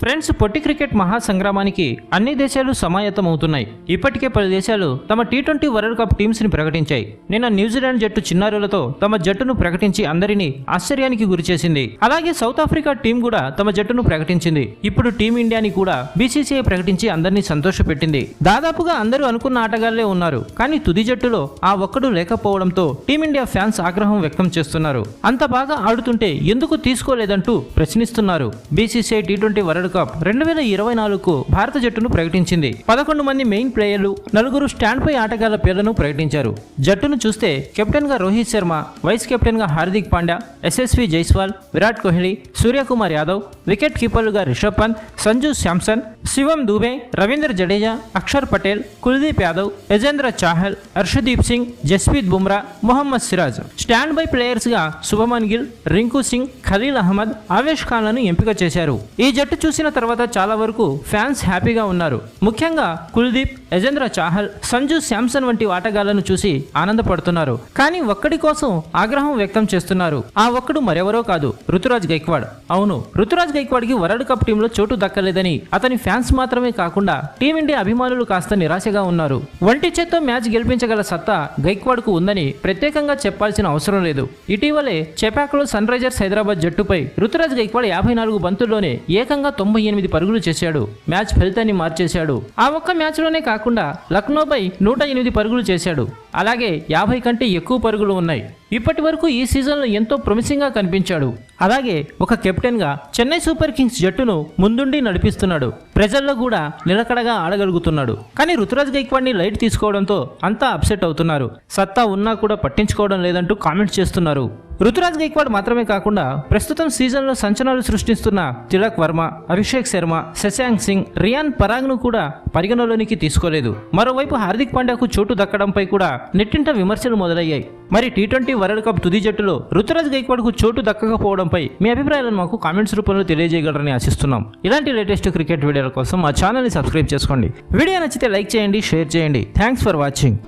Friends పొట్టి cricket మహాసంగ్రామానికి అన్ని దేశాలు సమాయత్తమవుతున్నాయి. ఇప్పటికే పలు దేశాలు తమ టీ ట్వంటీ వరల్డ్ కప్ టీమ్స్ని ప్రకటించాయి. నిన్న న్యూజిలాండ్ జట్టు చిన్నారులతో తమ జట్టును ప్రకటించి అందరినీ ఆశ్చర్యానికి గురిచేసింది. అలాగే సౌత్ ఆఫ్రికా టీం కూడా తమ జట్టును ప్రకటించింది. ఇప్పుడు టీమిండియాని కూడా బీసీసీఐ ప్రకటించి అందరినీ సంతోషపెట్టింది. దాదాపుగా అందరూ అనుకున్న ఆటగాళ్ళే ఉన్నారు. కానీ తుది జట్టులో ఆ ఒక్కడు లేకపోవడంతో టీమిండియా ఫ్యాన్స్ ఆగ్రహం వ్యక్తం చేస్తున్నారు. అంత బాగా ఆడుతుంటే ఎందుకు తీసుకోలేదంటూ ప్రశ్నిస్తున్నారు. BCCI T twenty World Cup రెండు వేల ఇరవై నాలుగుకు భారత జట్టును ప్రకటించింది. పదకొండు మంది మెయిన్ ప్లేయర్లు నలుగురు స్టాండ్ పై ఆటగాళ్ళ పేర్లను ప్రకటించారు. జట్టును చూస్తే కెప్టెన్గా రోహిత్ శర్మ వైస్ కెప్టెన్గా హార్దిక్ పాండ్యా ఎస్ఎస్వి జైస్వాల్ విరాట్ కోహ్లీ సూర్యకుమార్ యాదవ్ వికెట్ కీపర్లుగా రిషబ్ పంత్ సంజు శాంసన్ శివం దూబే రవీంద్ర జడేజా అక్షర్ పటేల్ కుల్దీప్ యాదవ్ యజేంద్ర చాహల్ హర్షదీప్ సింగ్ జస్ప్రీత్ బుమ్రా మొహమ్మద్ సిరాజ్ స్టాండ్ బై ప్లేయర్స్గా శుభమన్ గిల్ రింకు సింగ్ ఖలీల్ అహ్మద్ ఆవేష్ ఖాన్లను ఎంపిక చేశారు. ఈ జట్టు చూసిన తర్వాత చాలా వరకు ఫ్యాన్స్ హ్యాపీగా ఉన్నారు. ముఖ్యంగా కుల్దీప్ యజేంద్ర చాహల్ సంజు శాంసన్ వంటి ఆటగాళ్ళను చూసి ఆనందపడుతున్నారు. కానీ ఒక్కడి కోసం ఆగ్రహం వ్యక్తం చేస్తున్నారు. ఆ ఒక్కడు మరెవరో కాదు ఋతురాజ్ గైక్వాడ్. అవును ఋతురాజ్ గైక్వాడ్కి వరల్డ్ కప్ టీంలో చోటు దక్కలేదని అతని ఫ్యాన్స్ మాత్రమే కాకుండా టీమిండియా అభిమానులు కాస్త నిరాశగా ఉన్నారు. ఒంటి చేత్తో మ్యాచ్ గెలిపించగల సత్తా గైక్వాడ్కు ఉందని ప్రత్యేకంగా చెప్పాల్సిన అవసరం లేదు. ఇటీవలే చెపాక్లో సన్ రైజర్స్ హైదరాబాద్ జట్టుపై రుతురాజ్ గైక్వాడ్ యాభై నాలుగు బంతుల్లోనే ఏకంగా తొంభై ఎనిమిది పరుగులు చేశాడు. మ్యాచ్ ఫలితాన్ని మార్చేశాడు. ఆ ఒక్క మ్యాచ్లోనే కాకుండా లక్నోపై నూట ఎనిమిది పరుగులు చేశాడు. అలాగే యాభై కంటే ఎక్కువ పరుగులు ఉన్నాయి. ఇప్పటి వరకు ఈ సీజన్లో ఎంతో ప్రొమిసింగ్గా కనిపించాడు. అలాగే ఒక కెప్టెన్గా చెన్నై సూపర్ కింగ్స్ జట్టును ముందుండి నడిపిస్తున్నాడు. ప్రజల్లో కూడా నిలకడగా ఆడగలుగుతున్నాడు. కానీ ఋతురాజ్ గైక్వాడ్ని లైట్ తీసుకోవడంతో అంతా అప్సెట్ అవుతున్నారు. సత్తా ఉన్నా కూడా పట్టించుకోవడం లేదంటూ కామెంట్స్ చేస్తున్నారు. ఋతురాజ్ గైక్వాడ్ మాత్రమే కాకుండా ప్రస్తుతం సీజన్లో సంచలనాలు సృష్టిస్తున్న తిలక్ వర్మ అభిషేక్ శర్మ శశాంక్ సింగ్ రియాన్ పరాగ్ను కూడా పరిగణలోనికి తీసుకోలేదు. మరోవైపు హార్దిక్ పాండ్యాకు చోటు దక్కడంపై కూడా నెట్టింట విమర్శలు మొదలయ్యాయి. మరి టీ ట్వంటీ వరల్డ్ కప్ తుది జట్టులో రుతురాజ్ గైక్వాడ్కు చోటు దక్కకపోవడంపై మీ అభిప్రాయాలను మాకు కామెంట్స్ రూపంలో తెలియజేయగలరని ఆశిస్తున్నాం. ఇలాంటి లేటెస్ట్ క్రికెట్ వీడియోల కోసం మా ఛానల్ని సబ్స్క్రైబ్ చేసుకోండి. వీడియో నచ్చితే లైక్ చేయండి షేర్ చేయండి. Thanks for watching.